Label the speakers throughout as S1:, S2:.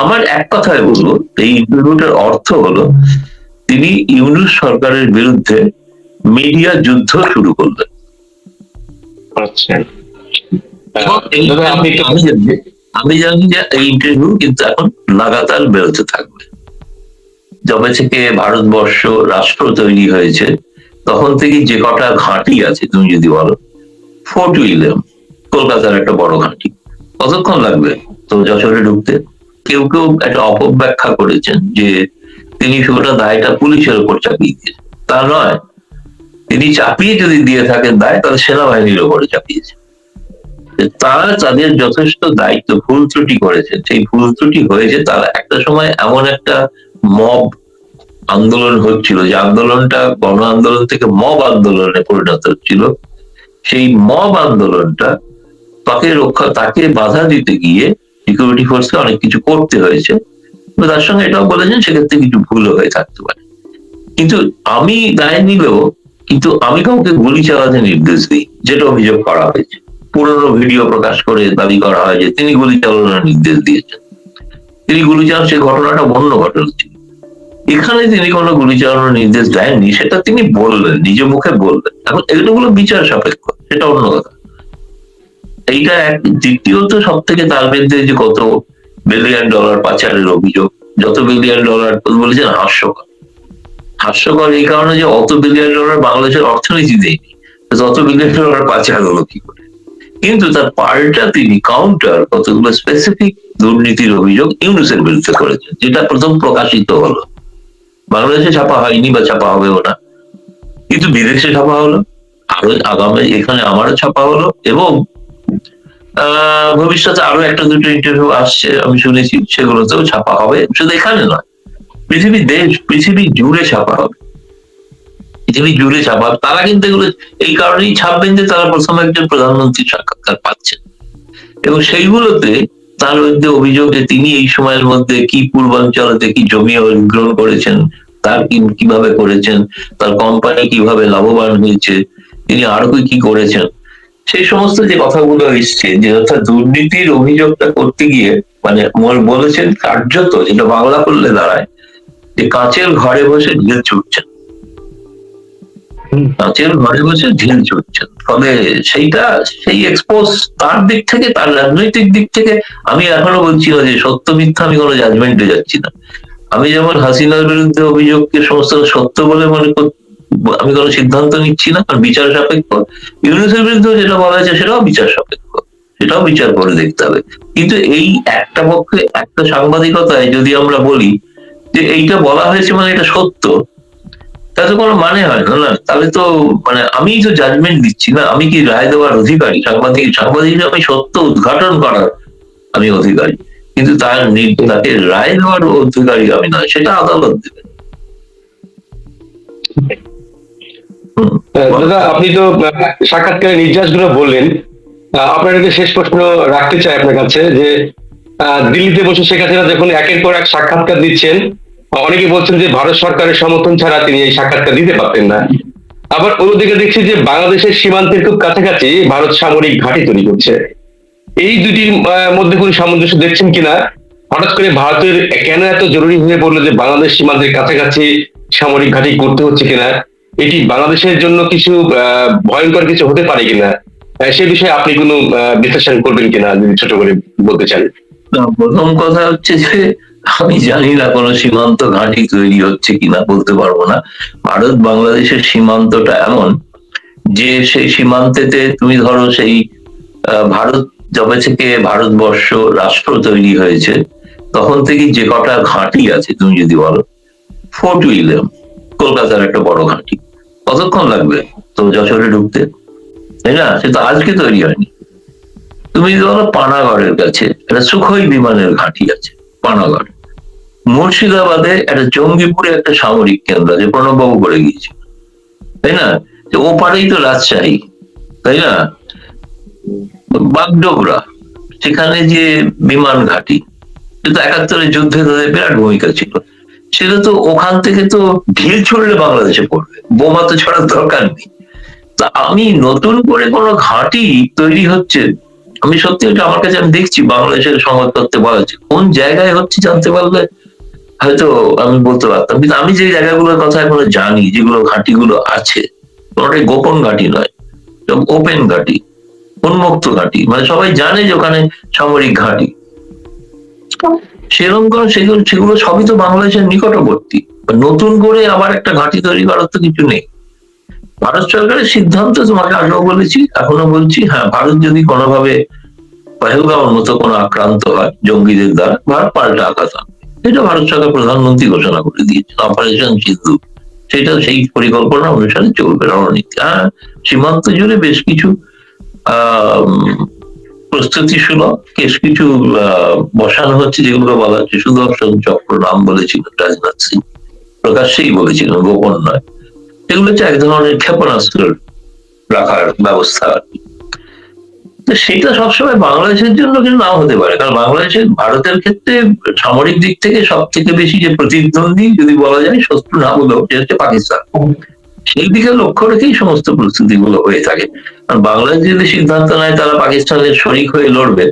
S1: আমার এক কথায় বলব এই ইন্টারভিউটার অর্থ হলো তিনি ইউনুস সরকারের বিরুদ্ধে মিডিয়া যুদ্ধ শুরু করলেন।
S2: আচ্ছা।
S1: আমি জানি যে এই ইন্টারভিউ কিন্তু এখন লাগাতার বেরোতে থাকবে। যবে থেকে ভারতবর্ষ রাষ্ট্র তৈরি হয়েছে তখন থেকে যে কটা ঘাঁটি আছে তুমি যদি বলো ফোর্ট উইলিয়াম কলকাতার একটা বড় ঘাঁটি। কতক্ষণ লাগবে? তো যশোরে ঢুকতে? কেউ কেউ একটা অপব্যাখ্যা করেছেন যে তিনি সেটা দায়টা পুলিশের উপর চাপিয়ে দিয়েছেন। তা নয়, তিনি চাপিয়ে যদি দিয়ে থাকেন দায়, তাহলে সেনাবাহিনীর উপরে চাপিয়েছে তারা তাদের যথেষ্ট দায়িত্ব, ভুল ত্রুটি করেছে সেই ভুল ত্রুটি হয়েছে, তারা একটা সময় এমন একটা মব আন্দোলন হচ্ছিল, যে আন্দোলনটা গণ আন্দোলন থেকে মব আন্দোলনে পরিণত হচ্ছিল। সেই মব আন্দোলনটা তাকে রক্ষা, তাকে বাধা দিতে গিয়ে সিকিউরিটি ফোর্সকে অনেক কিছু করতে হয়েছে। তার সঙ্গে এটাও বলেছেন সেক্ষেত্রে কিছু ভুল হয়ে থাকতে পারে। কিন্তু আমি দায় নিলেও, কিন্তু আমি কাউকে গুলি চালাতে নির্দেশ দিই, যেটা অভিযোগ করা হয়েছে। পুরনো ভিডিও প্রকাশ করে দাবি করা হয় যে তিনি গুলি চালানোর নির্দেশ দিয়েছেন। তিনি গুলি চালান, সেই ঘটনাটা অন্য ঘটনা ছিল। এখানে তিনি কোনো গুলি চালানোর নির্দেশ দেননি, সেটা তিনি বললেন, নিজ মুখে বললেন। এখন এগুলো বিচার সাপেক্ষ, সেটা অন্য কথা। এইটা এক, দ্বিতীয়ত সব থেকে তার বিরুদ্ধে যে কত বিলিয়ন ডলার পাচারের অভিযোগ, যত বিলিয়ন ডলার বলেছেন হাস্যকর। হাস্যকর এই কারণে যে অত বিলিয়ন ডলার বাংলাদেশের অর্থনীতি দেয়নি তত বিলিয়ন ডলার পাচার হলো কি করে? কিন্তু তার পাল্টা তিনি কাউন্টার কতগুলো স্পেসিফিক দুর্নীতির অভিযোগ ইউনুসের বিরুদ্ধে করেছেন, যেটা প্রথম প্রকাশিত হলো। বাংলাদেশে ছাপা হয়নি বা ছাপা হবেও না। কিন্তু বিদেশে ছাপা হলো, আরও আগামী এখানে আমারও ছাপা হলো এবং ভবিষ্যতে আরও একটা দুটো ইন্টারভিউ আসছে, আমি শুনেছি, সেগুলোতেও ছাপা হবে। শুধু এখানে নয় পৃথিবীর দেশ, পৃথিবী জুড়ে ছাপা হবে। পৃথিবী জুড়ে ছাপা তারা কিন্তু এগুলো, এই কারণেই ছাপবেন যে তারা প্রথম একজন প্রধানমন্ত্রীর সাক্ষাৎকার পাচ্ছেন। এবং সেইগুলোতে তার মধ্যে অভিযোগ যে তিনি এই সময়ের মধ্যে কি পূর্বাঞ্চলতে কি জমি অধিগ্রহণ করেছেন, তার কীভাবে করেছেন, তার কোম্পানি কীভাবে লাভবান হয়েছে, তিনি আরও কি করেছেন সেই সমস্ত যে কথাগুলো এসছে যে অর্থাৎ দুর্নীতির অভিযোগটা করতে গিয়ে মানে বলেছেন কার্যত যেটা বাংলা করলে দাঁড়ায় যে কাঁচের ঘরে বসে ঢিল ছুটছেন কাঁচের ঘরে বসে ঢিল ছুটছেন ফলে সেইটা সেই এক্সপোজ তার দিক থেকে তার রাজনৈতিক দিক থেকে আমি এখনও বলছি না যে সত্য মিথ্যা আমি কোনো জাজমেন্টে যাচ্ছি না। আমি যেমন হাসিনার বিরুদ্ধে অভিযোগকে সমস্ত সত্য বলে মনে কর আমি কোনো সিদ্ধান্ত নিচ্ছি না, কারণ বিচার সাপেক্ষ। ইউনুসের বিরুদ্ধে যেটা বলা হয়েছে, সেটাও বিচার সাপেক্ষ। সেটাও বিচার করে দেখতে হবে। কিন্তু এই একটা পক্ষে, একটা সাংবাদিকতায় যদি আমরা বলি যে এইটা বলা হয়েছে মানে এটা সত্য, তাতে কোনো মানে হয় না না? তাহলে তো মানে আমি তো জাজমেন্ট দিচ্ছি না। আমি কি রায় দেওয়ার অধিকারী? সাংবাদিক সাংবাদিক আমি সত্য উদ্ঘাটন করার আমি অধিকারী। কিন্তু তার তাকে রায় দেওয়ার অধিকারী আমি নয়, সেটা আদালত দেবে।
S2: দাদা, আপনি তো সাক্ষাৎকারে নির্যাসগুলো বললেন। আপনার একটা শেষ প্রশ্ন রাখতে চাই আপনার কাছে যে দিল্লিতে বসে শেখ হাসিনা যখন একের পর এক সাক্ষাৎকার দিচ্ছেন অনেকে বলছেন যে ভারত সরকারের সমর্থন ছাড়া তিনি এই সাক্ষাৎকার দিতে পারতেন না। আবার অন্যদিকে দেখছি যে বাংলাদেশের সীমান্তের খুব কাছাকাছি ভারত সামরিক ঘাঁটি তৈরি করছে। এই দুটির মধ্যে কোনো সামঞ্জস্য দেখছেন কিনা? হঠাৎ করে ভারতের কেন এত জরুরি হয়ে পড়ল যে বাংলাদেশ সীমান্তের কাছাকাছি সামরিক ঘাঁটি করতে হচ্ছে কিনা? এটি বাংলাদেশের জন্য কিছু ভয়ঙ্কর কিছু হতে পারে কিনা সে বিষয়ে আপনি কোনো বিশ্লেষণ করবেন কিনা, যদি ছোট করে বলতে চান?
S1: প্রথম কথা হচ্ছে যে, আমি জানি না কোনো সীমান্ত ঘাঁটি তৈরি হচ্ছে কিনা, বলতে পারব না। ভারত বাংলাদেশের সীমান্তটা এমন যে, সেই সীমান্তেতে তুমি ধরো সেই ভারত, যবে থেকে ভারতবর্ষ রাষ্ট্র তৈরি হয়েছে, তখন থেকে যে কটা ঘাঁটি আছে, তুমি যদি বলো, ফোর্ট উইলিয়াম, কলকাতার একটা বড় ঘাঁটি। কতক্ষণ লাগবে? তো যশোরে ঢুকতে। তাই না? সে তো আজকে তৈরি হয়নি। তুমি বলো পানাগড়ের কাছে, একটা সুখই বিমানের ঘাঁটি আছে, পানাগড়। মুর্শিদাবাদে একটা জঙ্গিপুরে একটা সামরিক কেন্দ্র আছে, প্রণববাবু করে গিয়েছে তাই না? যে ওপারেই তো রাজশাহী। তাই না? বাগডোগরা, সেখানে যে বিমান ঘাঁটি সেটা একাত্তরের যুদ্ধে তাদের বিরাট ভূমিকা ছিল। সেটা তো ওখান থেকে তো ঢিল ছড়লে বাংলাদেশে পড়বে। বোমা তো ছড়ার দরকার নেই। তা আমি নতুন করে কোনো ঘাঁটি তৈরি হচ্ছে, আমি সত্যি এটা আমার কাছে আমি দেখছি, বাংলাদেশের সংবাদপত্রে বলা হচ্ছে। কোন জায়গায় হচ্ছে জানতে পারলে হয়তো আমি বলতে পারতাম। কিন্তু আমি যে জায়গাগুলোর কথা এখনও জানি, যেগুলো ঘাঁটিগুলো আছে, কোনটাই গোপন ঘাঁটি নয় ওপেন ঘাঁটি, উন্মুক্ত ঘাঁটি। মানে সবাই জানে যে ওখানে সামরিক ঘাঁটি। সেরকম সেগুলো সেগুলো সবই তো বাংলাদেশের নিকটবর্তী। নতুন করে আবার একটা ঘাঁটি তৈরি করার তো কিছু নেই। ভারত সরকারের সিদ্ধান্ত তোমাকে আগেও বলেছি, এখনও বলছি হ্যাঁ ভারত যদি কোনোভাবে পহেলগাঁওর মতো কোনো আক্রান্ত হয় জঙ্গিদের দ্বারা, ভারত পাল্টা আঘাত। এটা ভারত সরকার প্রধানমন্ত্রী ঘোষণা করে দিয়েছেন, অপারেশন সিন্ধু। সেটা সেই পরিকল্পনা অনুসারে চলবে রণনীতি। হ্যাঁ সীমান্ত জুড়ে বেশ কিছু, আহ প্রস্তুতি সুলভ বেশ কিছু বসানো হচ্ছে যেগুলো বলা হচ্ছে সুদর্শন চক্র নাম বলেছিল, রাজনাথ সিং। প্রকাশ্যেই বলেছিলেন গোপন নয়। এগুলো হচ্ছে এক ধরনের ক্ষেপণাস্ত্র রাখার ব্যবস্থা আর সেটা সবসময় বাংলাদেশের জন্য কিন্তু নাও হতে পারে। কারণ বাংলাদেশের, ভারতের ক্ষেত্রে সামরিক দিক থেকে সব থেকে বেশি যে প্রতিদ্বন্দ্বী যদি বলা যায়, শত্রু না বলেও, সেটা হচ্ছে পাকিস্তান। সেই দিকে লক্ষ্য রেখেই সমস্ত প্রস্তুতি গুলো হয়ে থাকে। আর বাংলাদেশ যদি সিদ্ধান্ত নেয় তারা পাকিস্তানের শরিক হয়ে লড়বে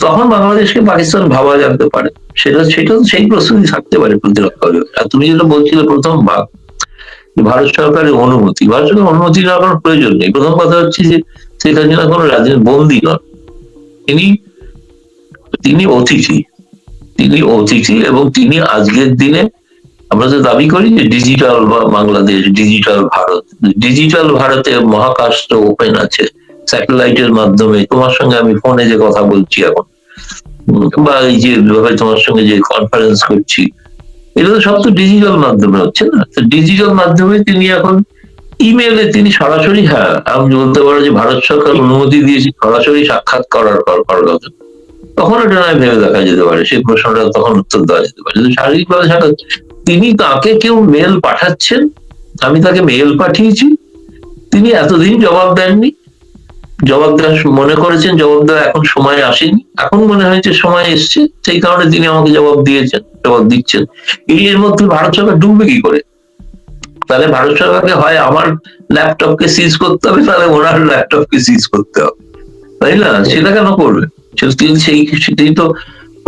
S1: তখন বাংলাদেশকে পাকিস্তান ভাবা যেতে পারে। সেটা সেটা সেই প্রস্তুতি থাকতে পারে প্রতিরক্ষা। আর তুমি যেটা বলছিলে প্রথম ভাগ ভারত সরকারের অনুমতি। ভারত সরকারের অনুমতি নেওয়ার কোনো প্রয়োজন নেই। প্রথম কথা হচ্ছে যে শেখ হাসিনা কোনো রাজনীতি বন্দী নন। তিনি তিনি অতিথি। তিনি অতিথি এবং তিনি আজকের দিনে আমরা তো দাবি করি যে digital Bangladesh digital Bharat digital ভারতে মহাকাশ তো ওপেন আছে স্যাটেলাইটের মাধ্যমে। তোমার সঙ্গে আমি ফোনে যে কথা বলছি এখন বা এই যে ভাবে তোমার সঙ্গে যে কনফারেন্স করছি এগুলো সব তো ডিজিটাল মাধ্যমে হচ্ছে না? তো ডিজিটাল মাধ্যমে তিনি এখন ইমেলে তিনি সরাসরি হ্যাঁ আমি বলতে পারো যে ভারত সরকার অনুমতি দিয়েছে সরাসরি সাক্ষাৎ করার কর- করার কথা তখন এটা নয় ভেবে দেখা যেতে পারে, সেই প্রশ্নটা তখন উত্তর দেওয়া যেতে পারে। শারীরিকভাবে সাক্ষাৎ তিনি তাকে কেউ মেল পাঠাচ্ছেন? আমি তাকে মেল পাঠিয়েছি। তিনি এতদিন জবাব দেননি। জবাব দেওয়ার মনে করেছেন জবাব দেওয়া এখন সময় আসেনি। এখন মনে হয়েছে সময় এসছে, সেই কারণে তিনি আমাকে জবাব দিয়েছেন, জবাব দিচ্ছেন। এই এর মধ্যে ভারত সরকার ডুববে কি করে? তাহলে ভারত সরকারকে হয় আমার ল্যাপটপকে সিজ করতে হবে, তাহলে ওনার ল্যাপটপকে সিজ করতে হবে। তাই না? সেটা কেন করবে? সেই তিনি তো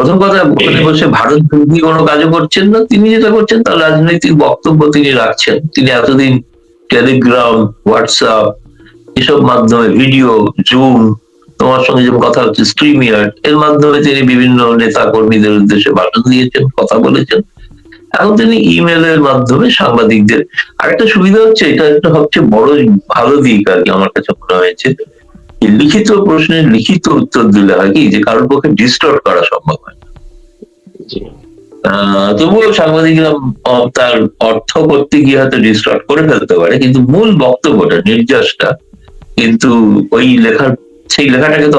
S1: প্রথম কথা ওখানে বসে ভারত বিরোধী কোনো কাজও করছেন না। তিনি যেটা করছেন, তার রাজনৈতিক বক্তব্য তিনি রাখছেন। তিনি এতদিন টেলিগ্রাম হোয়াটসঅ্যাপ এসব মাধ্যমে ভিডিও জুম তোমার সঙ্গে যে কথা হচ্ছে স্ট্রিমিয়ার এর মাধ্যমে তিনি বিভিন্ন নেতা কর্মীদের উদ্দেশ্যে ভাষণ দিয়েছেন, কথা বলেছেন। এখন তিনি ইমেলের মাধ্যমে সাংবাদিকদের, আরেকটা সুবিধা হচ্ছে, এটা একটা সবচেয়ে বড় ভালো দিক আর কি, আমার কাছে মনে হয়েছে। লিখিত প্রশ্নের লিখিত উত্তর দিলে হয় কি? যে কারোর পক্ষে ডিস্টর্ব করা সম্ভব হয় না। তবুও সাংবাদিকরা তার অর্থ করতে গিয়ে হয়তো ডিস্টর্ব করে ফেলতে পারে কিন্তু মূল বক্তব্যটা নির্যাসটা কিন্তু ওই লেখার সেই লেখাটাকে তো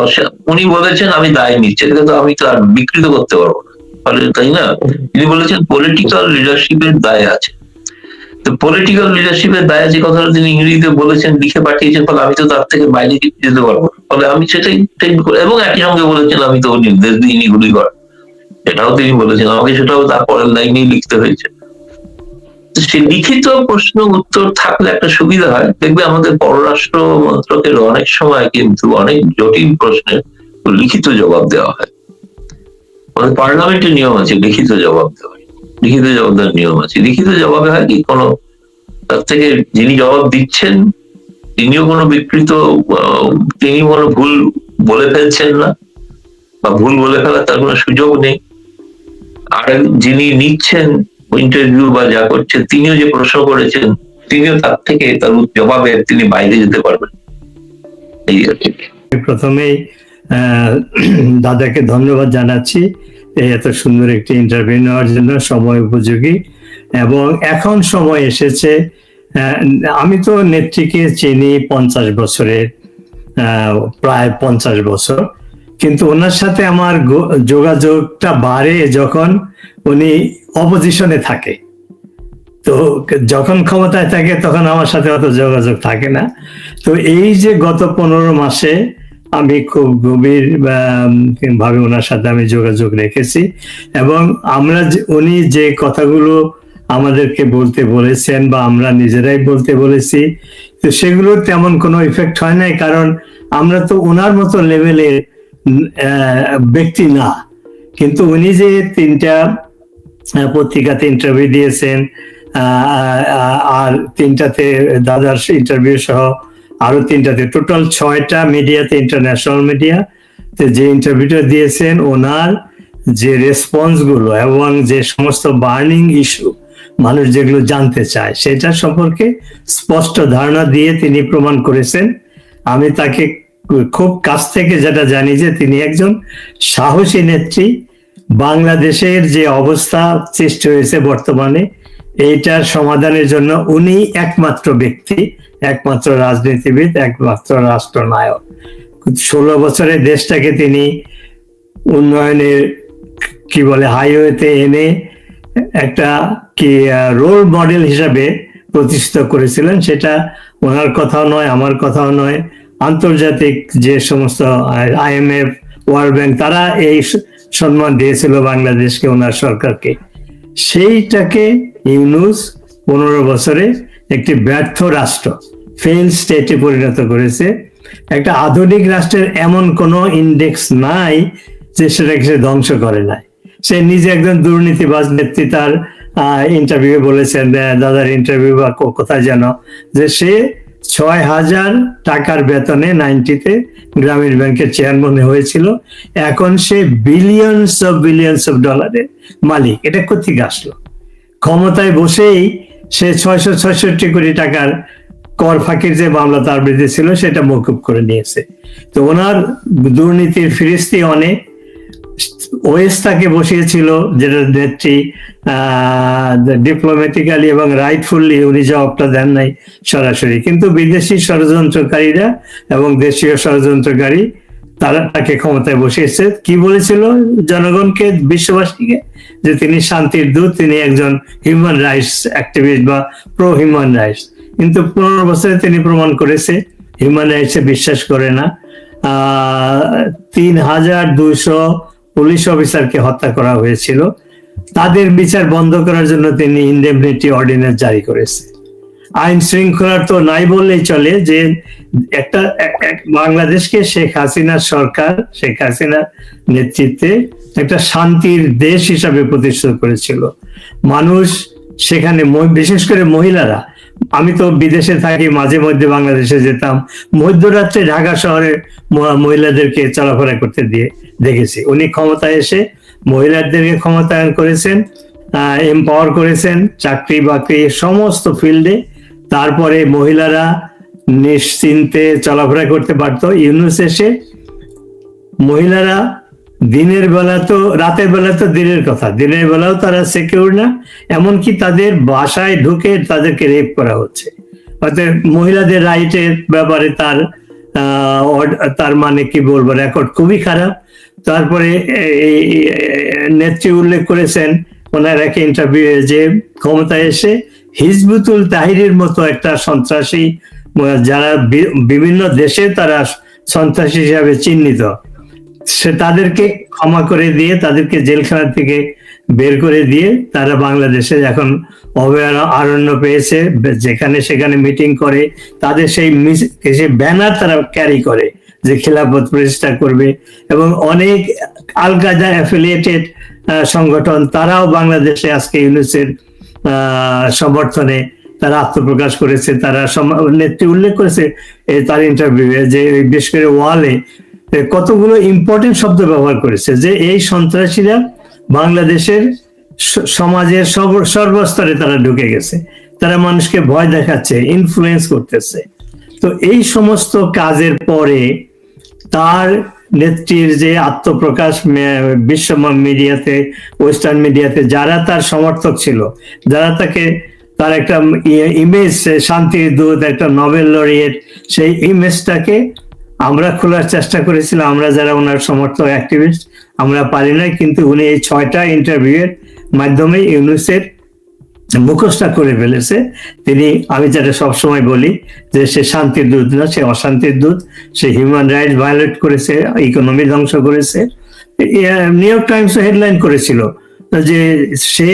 S1: উনি বলেছেন আমি দায় নিচ্ছি। এটাকে তো আমি তো আর বিকৃত করতে পারব না। ফলে তাই না? তিনি বলেছেন পলিটিক্যাল লিডারশিপের দায় আছে। তো পলিটিক্যাল লিডারশিপের দায়ে যে কথাটা তিনি ইংরেজিতে বলেছেন, লিখে পাঠিয়েছেন, ফলে আমি তো তার থেকে বাইরে যেতে পারব ফলে আমি সেটাই এবং একই সঙ্গে বলেছেন, আমি তো নির্দেশ দিইনি গুলি কর এটাও তিনি বলেছেন। আমাকে সেটাও তার পরের লাইনেই লিখতে হয়েছে। সে লিখিত প্রশ্ন উত্তর থাকলে একটা সুবিধা হয়। দেখবে আমাদের পররাষ্ট্র মন্ত্রকের অনেক সময় কিন্তু অনেক জটিল প্রশ্নের লিখিত জবাব দেওয়া হয়। পার্লামেন্টের নিয়ম আছে লিখিত জবাব দেওয়ার। লিখিত জবাব দেওয়ার নিয়ম আছে। লিখিত জবাবে হয় কি, কোনো তার থেকে যিনি জবাব দিচ্ছেন, তিনিও কোনো বিকৃত তিনি কোনো ভুল বলে ফেলছেন না বা ভুল বলে ফেলার তার কোনো সুযোগ নেই। আর যিনি নিচ্ছেন ইন্টারভিউ বা যা করছেন, তিনিও যে প্রশ্ন করেছেন, তিনিও তার থেকে তার জবাবে তিনি বাইরে যেতে পারবেন এই
S3: প্রথমেই দাদাকে ধন্যবাদ জানাচ্ছি। এত সুন্দর একটি ইন্টারভিউ নেওয়ার জন্য সময় উপযোগী এবং এখন সময় এসেছে আমি তো নেত্রীকে চিনি পঞ্চাশ বছরের প্রায় পঞ্চাশ বছর। কিন্তু ওনার সাথে আমার যোগাযোগটা বাড়ে যখন উনি অপোজিশনে থাকে। তো যখন ক্ষমতায় থাকে তখন আমার সাথে অত যোগাযোগ থাকে না। তো এই যে গত পনেরো মাসে আমি খুব গভীর ভাবে ওনার সাথে আমি যোগাযোগ রেখেছি এবং আমরা উনি যে কথাগুলো আমাদেরকে বলতে বলেছেন বা আমরা নিজেরাই বলতে বলেছি, তো সেগুলোর তেমন কোনো ইফেক্ট হয় নাই কারণ আমরা তো ওনার মতো লেভেলের ব্যক্তি না। কিন্তু উনি যে তিনটা পত্রিকাতে ইন্টারভিউ দিয়েছেন আর তিনটাতে দাদার ইন্টারভিউ সহ আরও তিনটাতে, টোটাল ছয়টা মিডিয়াতে ইন্টারন্যাশনাল মিডিয়া যে ইন্টারভিউটা দিয়েছেন, ওনার যে রেসপন্সগুলো এবং যে সমস্ত বার্নিং ইস্যু মানুষ যেগুলো জানতে চায়, সেটা সম্পর্কে স্পষ্ট ধারণা দিয়ে তিনি প্রমাণ করেছেন। আমি তাকে খুব কাছ থেকে যেটা জানি যে তিনি একজন সাহসী নেত্রী। বাংলাদেশের যে অবস্থা সৃষ্টি হয়েছে বর্তমানে, এইটার সমাধানের জন্য উনি একমাত্র ব্যক্তি। একমাত্র রাজনীতিবিদ, একমাত্র রাষ্ট্রনায়ক। ষোলো বছরের দেশটাকে তিনি উন্নয়নের কি বলে হাইওয়েতে এনে একটা কি রোল মডেল হিসাবে প্রতিষ্ঠিত করেছিলেন। সেটা ওনার কথাও নয়, আমার কথাও নয়। আন্তর্জাতিক যে সমস্ত আইএমএফ ওয়ার্ল্ড ব্যাংক তারা এই সম্মান দিয়েছিল বাংলাদেশকে, ওনার সরকারকে। সেইটাকে ইউনুস পনেরো বছরে একটি ব্যর্থ রাষ্ট্র ফেল স্টেটে পরিণত করেছে। একটা আধুনিক রাষ্ট্রের এমন কোনো ইন্ডেক্স নাই যে সেটাকে সে ধ্বংস করে নাই। সে নিজে একজন দুর্নীতিবাজ নেত্রী তার ইন্টারভিউ বলেছেন দাদার ইন্টারভিউ বা কোথায় যেন, যে সে ছয় হাজার টাকার বেতনে নাইনটিতে গ্রামীণ ব্যাংকের চেয়ারম্যান হয়েছিল। এখন সে বিলিয়নস অফ বিলিয়নস অফ ডলারের মালিক। এটা কোথেকে আসলো? ক্ষমতায় বসেই সে ছয়শো ছয়ষট্টি কোটি টাকার কর ফাঁকির যে মামলা তার বিরুদ্ধে ছিল, সেটা মকুব করে নিয়েছে। তো ওনার দুর্নীতির ফিরিস্তি অনেক ওয়েস তাকে বসিয়েছিল, যেটা নেত্রী ডিপ্লোম্যাটিক্যালি এবং রাইটফুল্লি উনি জবাবটা দেন নাই সরাসরি। কিন্তু বিদেশি ষড়যন্ত্রকারীরা এবং দেশীয় ষড়যন্ত্রকারী, তারা তাকে ক্ষমতায় বসিয়েছে। কি বলেছিল জনগণকে, বিশ্ববাসীকে? যে তিনি শান্তির দূত, তিনি একজন হিউম্যান রাইটস অ্যাক্টিভিস্ট বা প্রো হিউম্যান রাইটস কিন্তু পনেরো বছরে তিনি প্রমাণ করেছে, হিউম্যান রাইটসে বিশ্বাস করে না। তিন হাজার দুইশো পুলিশ অফিসারকে হত্যা করা হয়েছিল। তাদের বিচার বন্ধ করার জন্য তিনি ইন্ডেমনিটি অর্ডিন্যান্স জারি করেছে। আইন শৃঙ্খলার তো নাই বললেই চলে যে একটা, এক- এক- বাংলাদেশকে শেখ হাসিনার সরকার, শেখ হাসিনার নেতৃত্বে একটা শান্তির দেশ হিসাবে প্রতিষ্ঠিত করেছিল। মানুষ সেখানে বিশেষ করে মহিলারা আমি তো বিদেশে থাকি, মাঝে মধ্যে বাংলাদেশে যেতাম। মধ্যরাত্রে ঢাকা শহরে মহিলাদেরকে চলাফেরা করতে দিয়ে দেখেছি। উনি ক্ষমতায় এসে মহিলাদেরকে ক্ষমতায়ন করেছেন এম্পাওয়ার করেছেন, চাকরি বাকরি সমস্ত ফিল্ডে তারপরে মহিলারা নিশ্চিন্তে চলাফেরা করতে পারতো। ইউনুস এসে মহিলারা দিনের বেলা তো, রাতের বেলা তো দিনের কথা। দিনের বেলাও তারা সিকিউর না, এমনকি তাদের বাসায় ঢুকে তাদেরকে রেপ করা হচ্ছে। অর্থাৎ মহিলাদের রাইটের ব্যাপারে তার তার মানে কি বলব রেকর্ড খুবই খারাপ। তারপরে নেত্রী উল্লেখ করেছেন, ওনার এক ইন্টারভিউ যে ক্ষমতায় এসে হিজবুতুল তাহিরের মতো একটা সন্ত্রাসী, যারা বিভিন্ন দেশে তারা সন্ত্রাসী হিসাবে চিহ্নিত। সে তাদেরকে ক্ষমা করে দিয়ে তাদেরকে জেলখানা থেকে বের করে দিয়ে তারা বাংলাদেশে এখন অভয়ার আরণ্য পেয়েছে, যেখানে সেখানে মিটিং করে। তাদের সেই সেই ব্যানার তারা ক্যারি করে যে খেলাফত প্রতিষ্ঠা করবে এবং অনেক আল কায়দা অ্যাফিলিয়েটেড সংগঠন তারাও বাংলাদেশে আজকে ইউনুসের সমর্থনে তারা আত্মপ্রকাশ করেছে। তারা নেত্রী উল্লেখ করেছে তার ইন্টারভিউ যে বিশেষ করে ওয়ালে কতগুলো ইম্পর্টেন্ট শব্দ ব্যবহার করেছে যে এই সন্ত্রাসীরা বাংলাদেশের সমাজের সর্বস্তরে তারা ঢুকে গেছে। তারা মানুষকে ভয় দেখাচ্ছে ইনফ্লুয়েন্স করতেছে। তো এই সমস্ত কাজের পরে তার নেত্রীর যে আত্মপ্রকাশ বিশ্ব মিডিয়াতে, ওয়েস্টার্ন মিডিয়াতে যারা তার সমর্থক ছিল, যারা তাকে, তার একটা ইমেজ শান্তির দূত, একটা নভেল লরিয়েট সেই ইমেজটাকে আমরা খোলার চেষ্টা করেছিলাম, আমরা যারা ওনার সমর্থক অ্যাক্টিভিস্ট আমরা পারি না কিন্তু উনি এই ছয়টা ইন্টারভিউ এর মাধ্যমে ইউনুসের মুখোশটা করে ফেলেছে। তিনি, আমি যেটা সবসময় বলি যে সে শান্তির দূত না, সে অশান্তির দূত, সে হিউম্যান রাইটস ভায়োলেট করেছে ইকোনমি ধ্বংস করেছে। নিউ ইয়র্ক টাইমস হেডলাইন করেছিল যে সে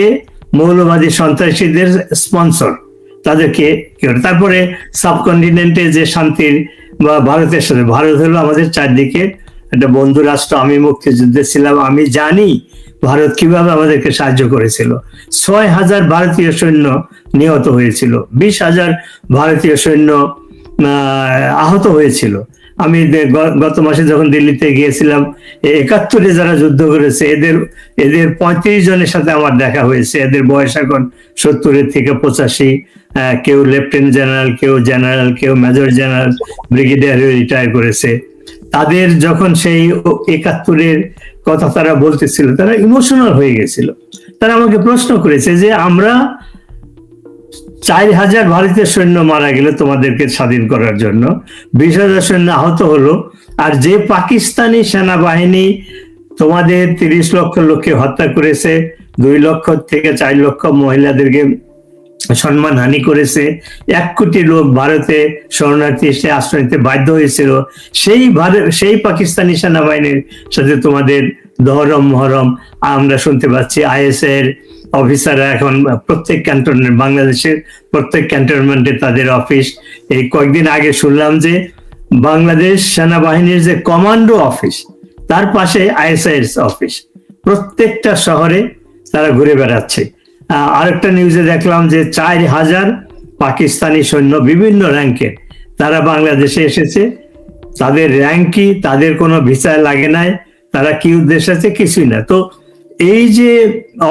S3: মৌলবাদী সন্ত্রাসীদের স্পন্সর তাদেরকে তারপরে সাবকন্টিনেন্টে যে শান্তির বা ভারতের সাথে। ভারত হলো আমাদের চারদিকে একটা বন্ধু রাষ্ট্র। আমি মুক্তিযুদ্ধে ছিলাম আমি জানি ভারত কীভাবে আমাদেরকে সাহায্য করেছিল। ছয় হাজার ভারতীয় সৈন্য নিহত হয়েছিল বিশ হাজার ভারতীয় সৈন্য আহ, আহত হয়েছিল। আমি গত মাসে যখন দিল্লিতে গিয়েছিলাম একাত্তরে যারা যুদ্ধ করেছে, এদের এদের পঁয়ত্রিশ জনের সাথে আমার দেখা হয়েছে। এদের বয়স এখন সত্তরের থেকে পঁচাশি। কেউ লেফটেন্যান্ট জেনারেল, কেউ জেনারেল, কেউ মেজর জেনারেল, ব্রিগেডিয়ার রিটায়ার করেছে। তাদের যখন সেই একাত্তরের কথা তারা বলতেছিল, তারা ইমোশনাল হয়ে গেছিল। তারা আমাকে প্রশ্ন করেছে যে, আমরা চার হাজার ভারতীয় সৈন্য মারা গেল তোমাদেরকে স্বাধীন করার জন্য। বিশ হাজার সৈন্য আহত হলো। আর যে পাকিস্তানি সেনাবাহিনী তোমাদের তিরিশ লক্ষ লোককে হত্যা করেছে, দুই লক্ষ থেকে চার লক্ষ মহিলাদেরকে সম্মানহানি করেছে, এক কোটি লোক ভারতে শরণার্থী এসে আশ্রয় নিতে বাধ্য হয়েছিল। সেই ভারত সেই পাকিস্তানি সেনাবাহিনীর সাথে তোমাদের দহরম মহরম আমরা শুনতে পাচ্ছি। আইএস এর অফিসাররা এখন প্রত্যেক ক্যান্টনমেন্ট বাংলাদেশের প্রত্যেক ক্যান্টনমেন্টে তাদের অফিস এই কয়েকদিন আগে শুনলাম যে বাংলাদেশ সেনাবাহিনীর যে কমান্ডো অফিস তার পাশে আইএসআই অফিস প্রত্যেকটা শহরে তারা ঘুরে বেড়াচ্ছে। আরেকটা নিউজে দেখলাম যে চার হাজার পাকিস্তানি সৈন্য বিভিন্ন র্যাঙ্কের তারা বাংলাদেশে এসেছে। তাদের র্যাঙ্ক কি, তাদের কোনো ভিসা লাগে নাই, তারা কি উদ্দেশ্য আছে? কিছুই না। তো এই যে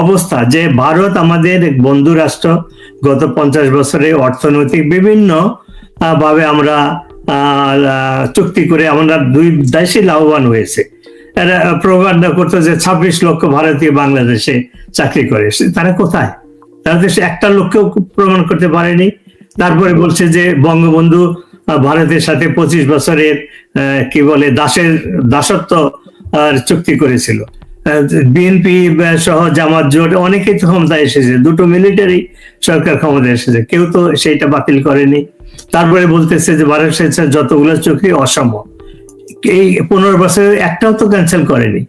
S3: অবস্থা যে ভারত আমাদের বন্ধু রাষ্ট্র, গত পঞ্চাশ বছরে অর্থনৈতিক বিভিন্ন ভাবে আমরা চুক্তি করে আমরা দুই দেশে লাভবান হয়েছে। প্রকাণ্ডা করতো যে ছাব্বিশ লক্ষ ভারতীয় বাংলাদেশে চাকরি করে। তারা কোথায়? তারা সে একটা লোককেও প্রমাণ করতে পারেনি। তারপরে বলছে যে বঙ্গবন্ধু ভারতের সাথে পঁচিশ বছরের কি বলে, দাসের, দাসত্ব চুক্তি করেছিল। বিএনপি সহ জামাত জোট অনেকেই তো ক্ষমতায় এসেছে। দুটো মিলিটারি সরকার ক্ষমতায় এসেছে। কেউ তো সেইটা বাতিল করেনি। তারপরে বলতেছে যে ভারত সরকার যতগুলো চুক্তি অসম এই পনেরো বছরের একটাও তো ক্যান্সেল করেনি।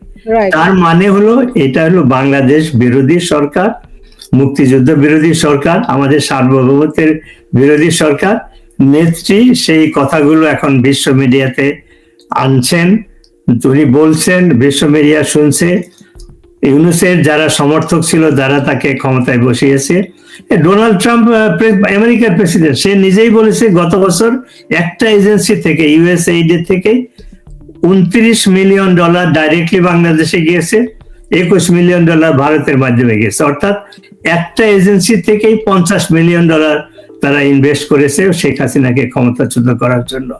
S3: তার মানে হলো এটা হলো বাংলাদেশ বিরোধী সরকার মুক্তিযুদ্ধ বিরোধী সরকার আমাদের সার্বভৌমত্বের বিরোধী সরকার। নেত্রী সেই কথাগুলো এখন বিশ্ব মিডিয়াতে আনছেন। তিনি বলছেন, বিশ্ব মিডিয়া শুনছে। ইউনুসের যারা সমর্থক ছিল, যারা তাকে ক্ষমতায় বসিয়েছে। ডোনাল্ড ট্রাম্প আমেরিকার প্রেসিডেন্ট, সে নিজেই বলেছে, গত বছর একটা এজেন্সি থেকে, ইউএসএইড থেকে উনত্রিশ মিলিয়ন ডলার ডাইরেক্টলি বাংলাদেশে গিয়েছে, একুশ মিলিয়ন ডলার ভারতের মাধ্যমে গেছে অর্থাৎ একটা এজেন্সি থেকেই পঞ্চাশ মিলিয়ন ডলার তারা ইনভেস্ট করেছে শেখ হাসিনাকে ক্ষমতাচ্যুত করার জন্য।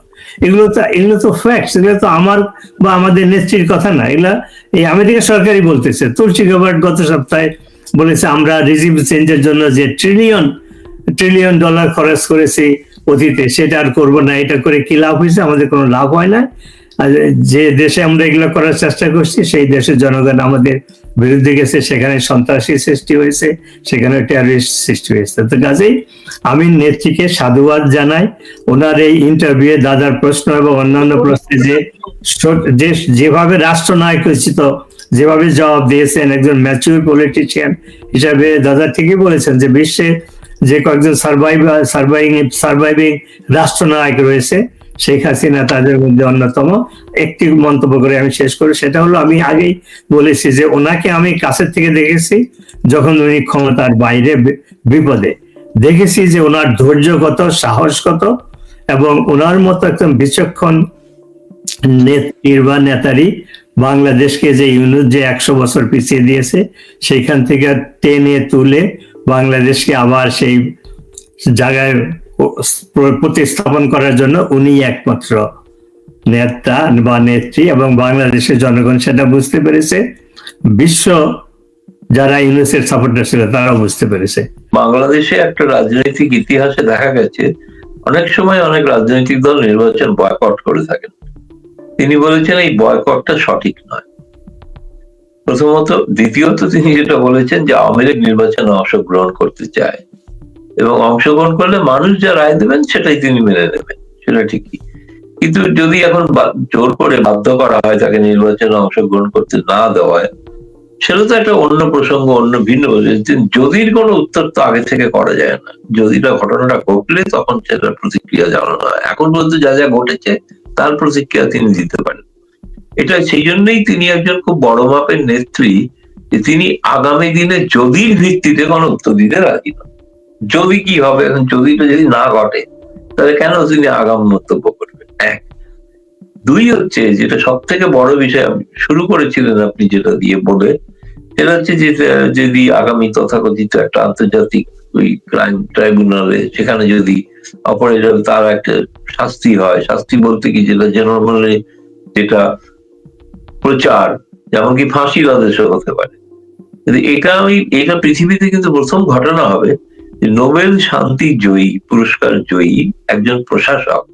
S3: এগুলো তো এগুলো তো ফ্যাক্টস এগুলো তো আমার বা আমাদের নেত্রীর কথা না। এগুলা এই আমেরিকা সরকারই বলতেছে। তুলসী গভর্নমেন্ট গত সপ্তাহে বলেছে, আমরা রিজিম চেঞ্জের জন্য যে ট্রিলিয়ন ট্রিলিয়ন ডলার খরচ করেছি অতীতে, সেটা আর করব না। এটা করে কি লাভ হয়েছে? আমাদের কোনো লাভ হয় না যে দেশে আমরা এগুলো করার চেষ্টা করছি, সেই দেশের জনগণ আমাদের বিরুদ্ধে গেছে, সেখানে সন্ত্রাসী সৃষ্টি হয়েছে, সেখানে টেররিস্ট সৃষ্টি হয়েছে। তো কাজেই আমি নেত্রীকে সাধুবাদ জানাই। ওনার এই ইন্টারভিউ দাদার প্রশ্ন এবং অন্যান্য প্রশ্নে যে যে যেভাবে রাষ্ট্রনায়ক উচিত যেভাবে জবাব দিয়েছেন একজন ম্যাচিউর পলিটিশিয়ান হিসাবে দাদা ঠিকই বলেছেন যে বিশ্বে যে কয়েকজন সার্ভাইভ সার্ভাইভিং সার্ভাইভিং রাষ্ট্রনায়ক রয়েছে শেখ হাসিনা তাদের মধ্যে অন্যতম। একটি মন্তব্য করে আমি শেষ করি, সেটা হলো আমি আগেই বলেছি যে ওনাকে আমি কাছের থেকে দেখেছি যখন উনি ক্ষমতার বাইরে বিপদে। দেখেছি যে ওনার ধৈর্য কত, সাহস কত এবং ওনার মতো একদম বিচক্ষণ নেত্রীর বা নেতারি বাংলাদেশকে যে ইউনুস যে একশো বছর পিছিয়ে দিয়েছে সেইখান থেকে টেনে তুলে বাংলাদেশকে আবার সেই জায়গায় প্রতিস্থাপন করার জন্য উনি একমাত্র নেতা বা নেত্রী এবং বাংলাদেশের জনগণ সেটা বুঝতে পেরেছে। বিশ্ব যারা ইউনুসের সাপোর্টার ছিল তারাও বুঝতে পেরেছে।
S1: বাংলাদেশে একটা রাজনৈতিক ইতিহাসে দেখা গেছে, অনেক সময় অনেক রাজনৈতিক দল নির্বাচন বয়কট করে থাকেন। তিনি বলেছেন এই বয়কটটা সঠিক নয়। প্রথমত, দ্বিতীয়ত তিনি যেটা বলেছেন যে আওয়ামী লীগ নির্বাচনে অংশগ্রহণ করতে চায়। এবং অংশগ্রহণ করলে মানুষ যা রায় দেবেন, সেটাই তিনি মেনে নেবেন। সেটা ঠিকই। কিন্তু যদি এখন জোর করে বাধ্য করা হয় তাকে নির্বাচনে অংশগ্রহণ করতে না দেওয়ায়, সেটা তো একটা অন্য প্রসঙ্গ, অন্য ভিন্ন যদির কোনো উত্তর তো আগে থেকে করা যায় না। যদিটা ঘটনাটা ঘটলে তখন সেটার প্রতিক্রিয়া জানানো হয়। এখন পর্যন্ত যা যা ঘটেছে, তার প্রতিক্রিয়া তিনি দিতে পারেন। এটা সেই জন্যই তিনি একজন খুব বড় মাপের নেত্রী তিনি আগামী দিনে যদির ভিত্তিতে কোনো উত্তর দিতে রাজি নন। যদি কি হবে, এখন যদিটা যদি না ঘটে, তাহলে কেন তিনি আগাম মন্তব্য করবেন? এক। দুই হচ্ছে, যেটা সব থেকে বড় বিষয় শুরু করেছিলেন আপনি যেটা দিয়ে বলে, সেটা হচ্ছে যে, যদি আগামী তথাকথিত একটা আন্তর্জাতিক ওই ক্রাইম ট্রাইব্যুনালে সেখানে যদি অপারেটর তার একটা শাস্তি হয়, শাস্তি বলতে কি যেটা জেনারেলি যেটা প্রচার, যেমন কি ফাঁসির আদেশও হতে পারে। এটা আমি এটা পৃথিবীতে কিন্তু প্রথম ঘটনা হবে নোবেল শান্তি জয়ী, পুরস্কার জয়ী একজন প্রশাসক,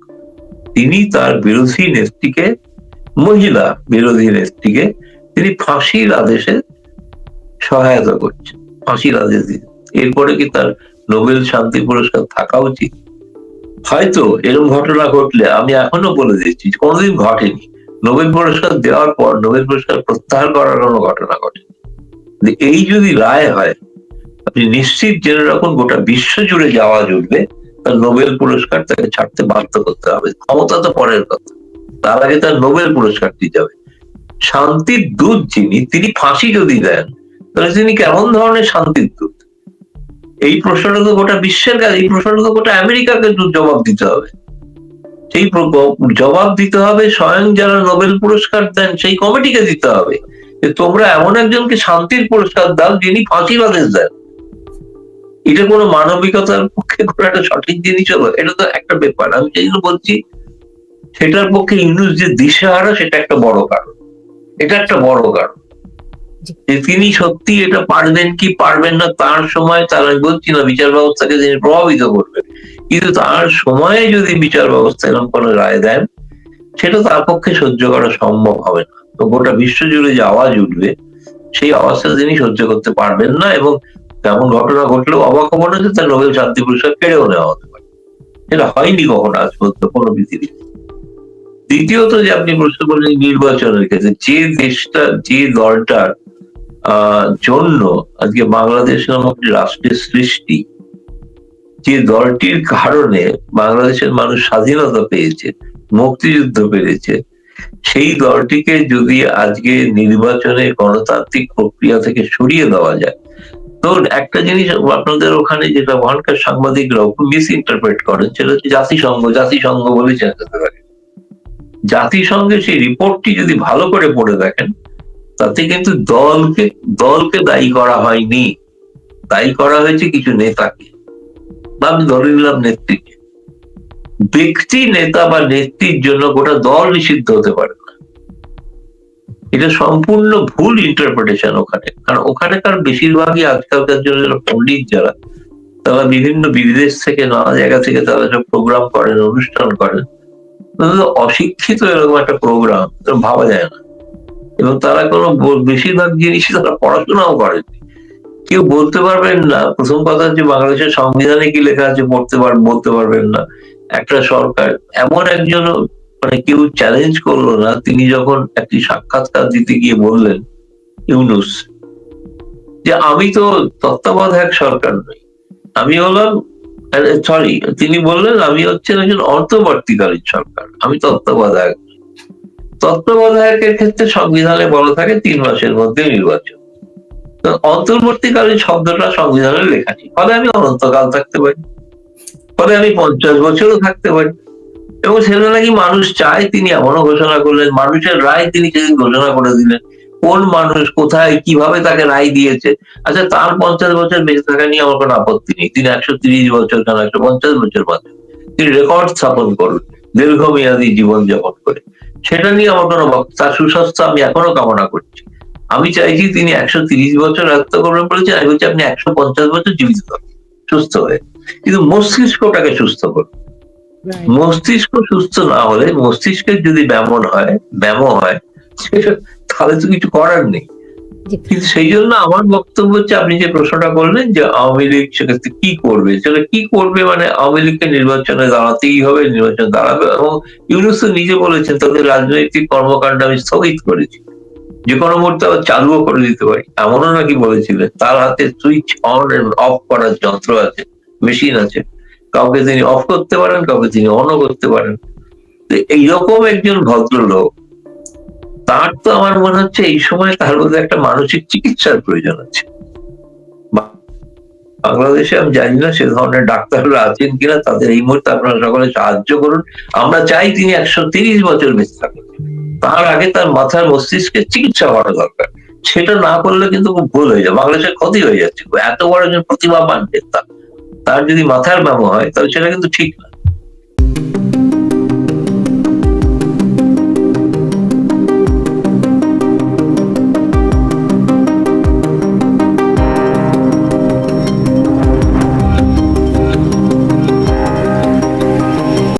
S1: তিনি তার বিরোধী নেত্রীকে, মহিলা বিরোধী নেত্রীকে তিনি ফাঁসির আদেশে সহায়তা করছেন। ফাঁসির আদেশ দিতে এরপরে কি তার নোবেল শান্তি পুরস্কার থাকা উচিত? হয়তো এরকম ঘটনা ঘটলে, আমি এখনও বলে দিচ্ছি কোনোদিন ঘটেনি। নোবেল পুরস্কার দেওয়ার পর নোবেল পুরস্কার প্রত্যাহার করার কোনো ঘটনা ঘটেনি। এই যদি রায় হয় আপনি নিশ্চিত জেনে রাখুন, গোটা বিশ্ব জুড়ে যাওয়া জুড়বে তার নোবেল পুরস্কার তাকে ছাড়তে বাধ্য করতে হবে। ক্ষমতা তো পরের কথা। তার আগে তার নোবেল পুরস্কারটি যাবে। শান্তির দূত যিনি, তিনি ফাঁসি যদি দেন, তাহলে তিনি কেমন ধরনের শান্তির দূত? এই প্রশ্নটা তো গোটা বিশ্বের কাছে, এই প্রশ্নটা তো গোটা আমেরিকাকে জবাব দিতে হবে। সেই জবাব দিতে হবে, স্বয়ং যারা নোবেল পুরস্কার দেন, সেই কমিটিকে দিতে হবে যে তোমরা এমন একজনকে শান্তির পুরস্কার দাও যিনি ফাঁসির আদেশ দেন। এটা কোনো মানবিকতার পক্ষে কোনো একটা সঠিক জিনিস হলো? এটা তো একটা ব্যাপার। আমি সেই বলছি সেটার পক্ষে ইউনুস যে দিশেহারা সেটা একটা বড় কারণ। এটা একটা বড় কারণ। যে তিনি সত্যি এটা পারবেন কি পারবেন না তার সময় তার আমি বলছি না বিচার ব্যবস্থাকে তিনি প্রভাবিত করবেন। কিন্তু তার সময়ে যদি বিচার ব্যবস্থা এরকম কোনো রায় দেন সেটা তার পক্ষে সহ্য করা সম্ভব হবে না। তো গোটা বিশ্ব জুড়ে যে আওয়াজ উঠবে সেই আওয়াজটা তিনি সহ্য করতে পারবেন না এবং তেমন ঘটনা ঘটলেও অবাক হব না যে তার নোবেল শান্তি পুরস্কার কেড়েও নেওয়া হতে পারে। এটা হয়নি কখনো আজ পর্যন্ত, কোনো পৃথিবীতে। দ্বিতীয়ত যে আপনি প্রশ্ন করলেন নির্বাচনের ক্ষেত্রে, যে দেশটা, যে দলটার জন্য আজকে বাংলাদেশ নামক রাষ্ট্রের সৃষ্টি, যে দলটির কারণে বাংলাদেশের মানুষ স্বাধীনতা পেয়েছে, মুক্তিযুদ্ধ পেরেছে, সেই দলটিকে যদি আজকে নির্বাচনে গণতান্ত্রিক প্রক্রিয়া থেকে সরিয়ে দেওয়া যায় তো একটা জিনিস আপনাদের ওখানে যেটা ওখানকার সাংবাদিকরা মিস ইন্টারপ্রেট করেন, সেটা হচ্ছে জাতিসংঘ জাতিসংঘ বলে চেঁচাতে থাকে জাতিসংঘের সেই রিপোর্টটি যদি ভালো করে পড়ে দেখেন, তাতে কিন্তু দলকে দলকে দায়ী করা হয়নি। দায়ী করা হয়েছে কিছু নেতাকে। বা আমি ধরে নিলাম নেত্রীকে। ব্যক্তি, নেতা বা নেত্রীর জন্য গোটা দল নিষিদ্ধ হতে পারে। এটা সম্পূর্ণ ভুল ইন্টারপ্রিটেশন ওখানে। কারণ ওখানেকার বেশিরভাগই আজকালকার জন্য যারা পণ্ডিত যারা, তারা বিভিন্ন বিদেশ থেকে, নানা জায়গা থেকে তারা সব প্রোগ্রাম করেন, অনুষ্ঠান করেন। অশিক্ষিত এরকম একটা প্রোগ্রাম ভাবা যায় না। এবং তারা কোনো বেশিরভাগ জিনিসই তারা পড়াশোনাও করেনি। কেউ বলতে পারবেন না, প্রথম কথা হচ্ছে বাংলাদেশের সংবিধানে কি লেখা আছে, পড়তে পার, বলতে পারবেন না। একটা সরকার, এমন একজন মানে কেউ চ্যালেঞ্জ করল না। তিনি যখন একটি সাক্ষাৎকার দিতে গিয়ে বললেন, ইউনুস, যে আমি তো তত্ত্বাবধায়ক সরকার নই। আমি হলাম সরি তিনি বললেন, আমি হচ্ছেন একজন অন্তর্বর্তীকালীন সরকার। আমি তত্ত্বাবধায়ক তত্ত্বাবধায়কের ক্ষেত্রে সংবিধানে বলা থাকে তিন মাসের মধ্যে নির্বাচন। অন্তর্বর্তীকালীন শব্দটা সংবিধানে লেখা নেই। ফলে আমি অনন্তকাল থাকতে পারি। ফলে আমি পঞ্চাশ বছরও থাকতে পারি। এবং সেটা নাকি মানুষ চায় তিনি এমনও ঘোষণা করলেন, মানুষের রায় তিনি সেদিন ঘোষণা করে দিলেন। কোন মানুষ, কোথায়, কীভাবে তাকে রায় দিয়েছে? আচ্ছা তার পঞ্চাশ বছর বেঁচে থাকা নিয়ে আমার কোনো আপত্তি নেই। তিনি একশো তিরিশ বছর কেন একশো পঞ্চাশ বছর বাঁচেন তিনি রেকর্ড স্থাপন করুন দীর্ঘমেয়াদী জীবন যাপন করে। সেটা নিয়ে আমার কোনো তার সুস্বাস্থ্য আমি এখনও কামনা করছি। আমি চাইছি তিনি একশো তিরিশ বছর করবেন বলেছেন আমি বলছি আপনি একশো পঞ্চাশ বছর জীবিত সুস্থ হয়ে। কিন্তু মস্তিষ্কটাকে সুস্থ করুন। মস্তিষ্ক সুস্থ না হলে মস্তিষ্কের যদি ব্যামন হয় ব্যাম হয় তাহলে তো কিছু করার নেই। কিন্তু সেই জন্য আমার বক্তব্য হচ্ছে আপনি যে প্রশ্নটা করলেন যে আওয়ামী লীগ সেক্ষেত্রে কি করবে সেটা কি করবে মানে আওয়ামী লীগকে নির্বাচনে দাঁড়াতেই হবে নির্বাচন দাঁড়াবে এবং ইউনুস নিজে বলেছেন তাদের রাজনৈতিক কর্মকাণ্ড আমি স্থগিত করেছি। যে কোনো মুহূর্তে আবার চালুও করে দিতে পারি। এমনও নাকি বলেছিলেন তার হাতে সুইচ অন অফ করার যন্ত্র আছে মেশিন আছে। কাউকে তিনি অফ করতে পারেন, কাউকে তিনি অনও করতে পারেন। তো এইরকম একজন ভদ্রলোক, তার তো আমার মনে হচ্ছে এই সময় তার মধ্যে একটা মানসিক চিকিৎসার প্রয়োজন আছে। বাংলাদেশে আমি জানি না সে ধরনের ডাক্তাররা আছেন কিনা, তাদের এই মুহূর্তে আপনারা সকলে সাহায্য করুন। আমরা চাই তিনি একশো তিরিশ বছর বেঁচে থাকুন। তার আগে তার মাথার মস্তিষ্কের চিকিৎসা করা দরকার। সেটা না করলে কিন্তু খুব ভুল হয়ে যায়, বাংলাদেশের ক্ষতি হয়ে যাচ্ছে। এত বড় একজন প্রতিভাবান নেতা। তার যদি মাথার ব্যবহার হয় তাহলে সেটা কিন্তু ঠিক না।